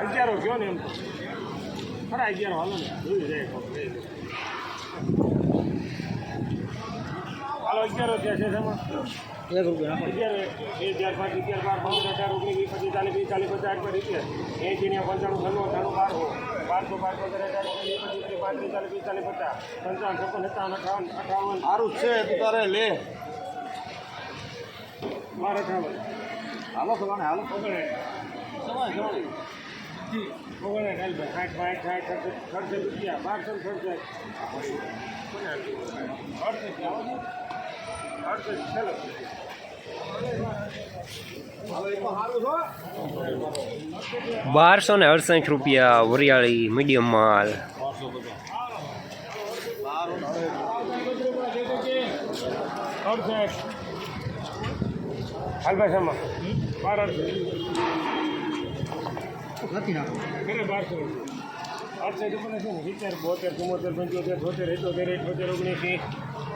અગિયારો કયો ને એમ ખરા અગિયારો હાલો ને જોયું જાય. હાલો અગિયારો થયા છે એમાં એક રૂપિયા અગિયાર બે હજાર પાંચ અગિયાર બાર પંદર અઢાર ઓગણીસ વીસ પચીસ ચાલીસ વીસ ચાલીસ પચાસ પર ઇતિહાસ એંશી ને પંચાણું છન્નું અઠાણું બારસો. બારસો બાર પંદર અઢાર ઓગણીસ પચીસ ત્રીસ પાંત્રીસ ચાલીસ વીસ ચાલીસ પચાસ. પંચાવન છપ્પન સત્તાવન અઠાવન અઠાવન સારું છે તું તારે લે. બાર અઠાવન હાલો સવાને હાલો. ઓગણસાઠ. સમય સમય ભાઈ. સાઠ પાંચ સાઠ સડસઠ રૂપિયા. બારસો સડસઠ. અડસઠ આવો. બારસો ને અડસઠ રૂપિયા વરિયાળી મીડિયમ માલ. બારસો. અડસઠ રૂપિયા છે ને સિત્તેર બોતેર ચુમ્મોતેર પંચોતેર છોતેર એકોતેર અઠોતેર ઓગણીસી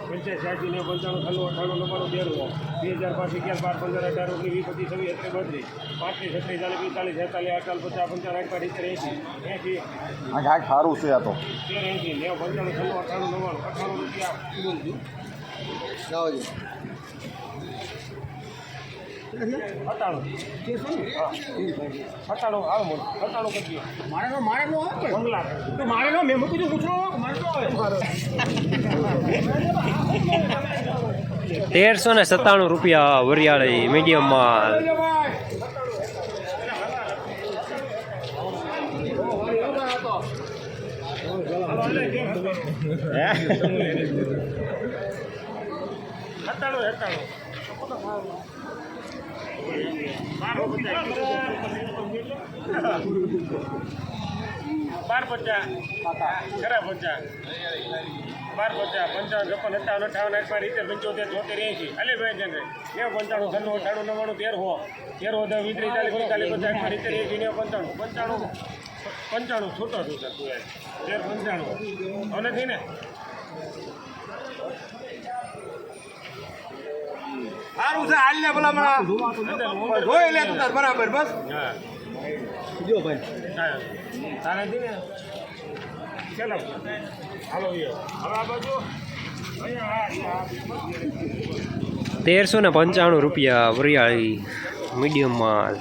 પંચાયત સાઠી ને પંચાણું છન્નું અઠાણું નવ્વાણું તેરું બે હજાર પાંચ અગિયાર બાર પંદર અઢાર ઓગણીસ વીસ પચીસ છવ્વીસ સત્તર બત્રીસ પાંત્રીસ છત્રીસ ચાલીસ પિસ્તાલીસ છેતાલીસ અડતાલીસ પચાસ પંચાવન આઠ પાંચ સિત્તેર એસી એંસી આ સારું છે આ તો. તેર એસી નેવું પંચાણું છન્નું અઠાણું નવ્વાણું અઠાણું રૂપિયા. બોલું છું જાવજો અઠાણું હા અઠાણું આવે મોટું અઠાણું કરી મારે નો મારે નો આવે બંગલા. તો મારે ના મેં મૂકી દઉં પૂછો. મારે તો આવે તેરસો ને સત્તાણું રૂપિયા વરિયાળી મીડિયમ માલ સત્તાણું સત્તાણું બાર પચાસ ખરા પચાસ બાર પચાસ પંચાવન, છપ્પન, સત્તાવન, અઠાવન અઠાવન ઇત્તેર પંચોતેર, છોતેર એસી અલે ભાઈ જન નેવું, પંચાણું, છન્નું, અઠાણું, નવ્વાણું, તેર હો. તેર હો, દસ, વીસ ચાલીસ પિસ્તાલીસ પચાસ અઠાવન ઇત્તેર એંસી નેવું, પંચાણું. પંચાણું. પંચાણું છૂટો છૂટા તું તેર, પંચાણું. નથી ને? સારું છે હાલ ને ભલા જોઈ લે તું તાર બરાબર બસ. જો ભાઈ. તારે નથી ને ચાલો. હાલો હવે આ બાજુ. તેરસો ને પંચાણું રૂપિયા વરિયાળી મીડિયમ માલ.